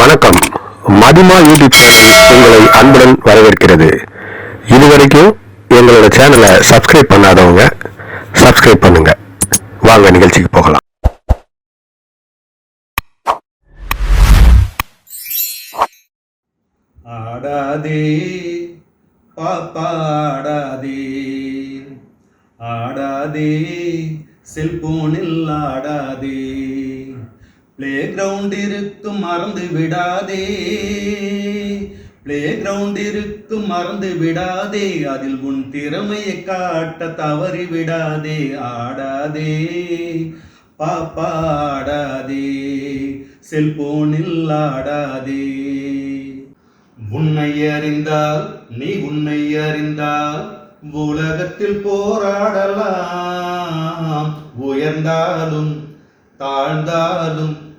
வணக்கம். மதிமா YouTube channel உங்களை அன்புடன் வரவேற்கிறது. இதுவரைக்கும் எங்களோட சேனலை சப்ஸ்கிரைப் பண்ணாதவங்க சப்ஸ்கிரைப் பண்ணுங்க. வாங்க நிகழ்ச்சிக்கு போகலாம். ஆடாதே ஆடாதே. செல்போனில் ஆடாதே. பிளே கிரவுண்ட் இருக்கும் மறந்து விடாதே. பிளே கிரவுண்ட் இருக்கும் மறந்து விடாதே. அதில் உன் திறமையை காட்ட தவறி விடாதே. ஆடாதே. பாப்பாடாதே செல்போனில் ஆடாதே. உன்னை அறிந்தால் நீ உன்னை அறிந்தால் உலகத்தில் போராடலாம். உயர்ந்தாலும் தாழ்ந்தாலும்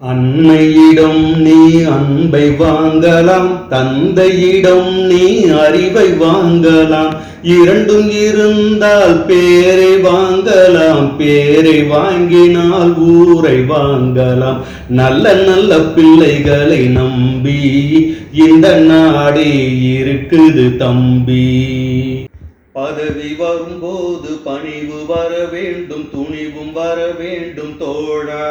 அன்னையிடம் நீ அன்பை வாங்கலாம் தந்தையிடம் நீ அறிவை வாங்கலாம். இரண்டும் இருந்தால் பேரை வாங்கலாம் பேரை வாங்கினால் ஊரை வாங்கலாம். நல்ல நல்ல பிள்ளைகளை நம்பி இந்த நாடே இருக்குது தம்பி. பதவி வரும்போது பணிவு வர வேண்டும் துணிவும் வர வேண்டும் தோழா.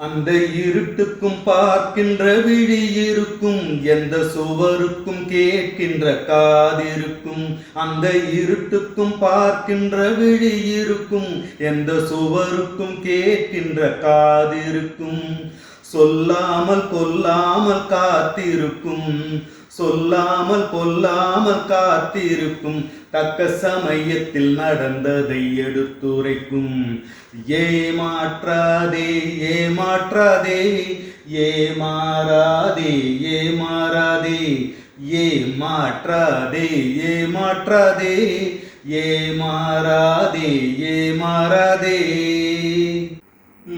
அந்த இருட்டுக்கும் பார்க்கின்ற விழி இருக்கும் எந்த சுவருக்கும் கேட்கின்ற காதிருக்கும் அந்த இருட்டுக்கும் பார்க்கின்ற விழி இருக்கும் எந்த சுவருக்கும் கேட்கின்ற காதிருக்கும் சொல்லாமல் கொல்லாமல் காத்திருக்கும். சொல்லாமல் கொல்லாமல் காத்திருக்கும் தக்க சமயத்தில் நடந்ததை எடுத்துரைக்கும். ஏமாற்றாதே ஏமாற்றாதே ஏமாறாதே ஏமாறாதே ஏமாற்றாதே ஏமாற்றாதே ஏமாறாதே ஏமாறாதே.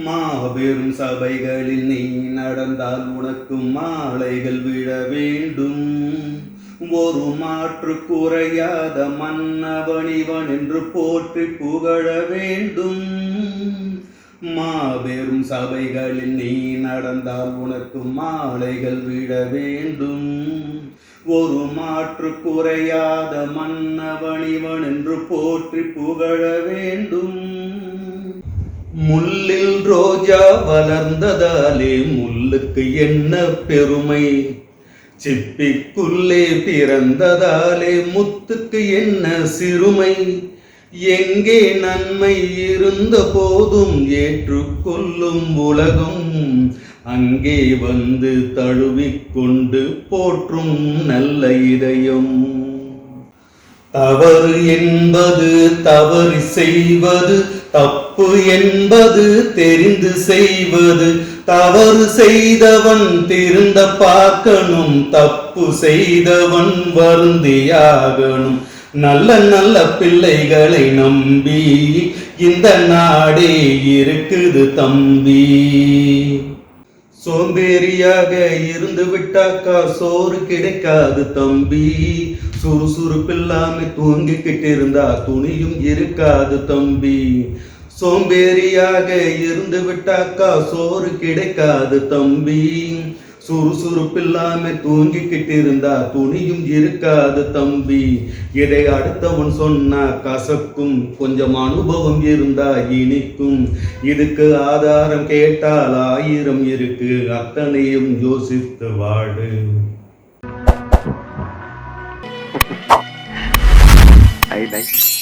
மா மாபெரும் சபைகளில் நீ நடந்தால் உனக்கும் மாலைகள் விழ வேண்டும். ஒரு மாற்று குறையாத மன்னவனிவன் என்று போற்றி புகழ வேண்டும். மாபெரும் சபைகளில் நீ நடந்தால் உனக்கு மாலைகள் விழ வேண்டும். ஒரு மாற்று குறையாத மன்னவனிவன் என்று போற்றி புகழ வேண்டும். முள்ளில் ரோஜா வளர்ந்ததாலே முள்ளுக்கு என்ன பெருமை? சிப்பிக்குள்ளே பிறந்ததாலே முத்துக்கு என்ன சிறுமை? எங்கே நன்மை இருந்த போதும் ஏற்றுக்கொள்ளும் உலகம் அங்கே வந்து தழுவிக்கொண்டு போற்றும் நல்ல இதயம். தவறு என்பது தவறு செய்வது தப்பு தப்பு என்பது தெரிந்து செய்வது தவறு செய்தவன் திருந்த பார்க்கணும் தப்பு செய்தவன் வருந்தியாகணும். நல்ல நல்ல பிள்ளைகளை நம்பி இந்த நாடே இருக்குது தம்பி. சோம்பேறியாக இருந்து விட்டாக்கா சோறு கிடைக்காது தம்பி. சுறுசுறுப்பில்லாம தூங்கிக்கிட்டு இருந்தா துணியும் இருக்காது தம்பி. சோம்பேறியாக இருந்து விட்டாக்கா சோறு கிடைக்காது தம்பி. சுறுசுறுப்பில்லாம தூங்கிக்கிட்டு இருந்தா துணியும் இருக்காது தம்பி. இதை அடுத்தவன் சொன்னா கசக்கும் கொஞ்சம் அனுபவம் இருந்தா இனிக்கும். இதுக்கு ஆதாரம் கேட்டால் ஆயிரம் இருக்கு அத்தனையும் யோசித்து வாடு. I like.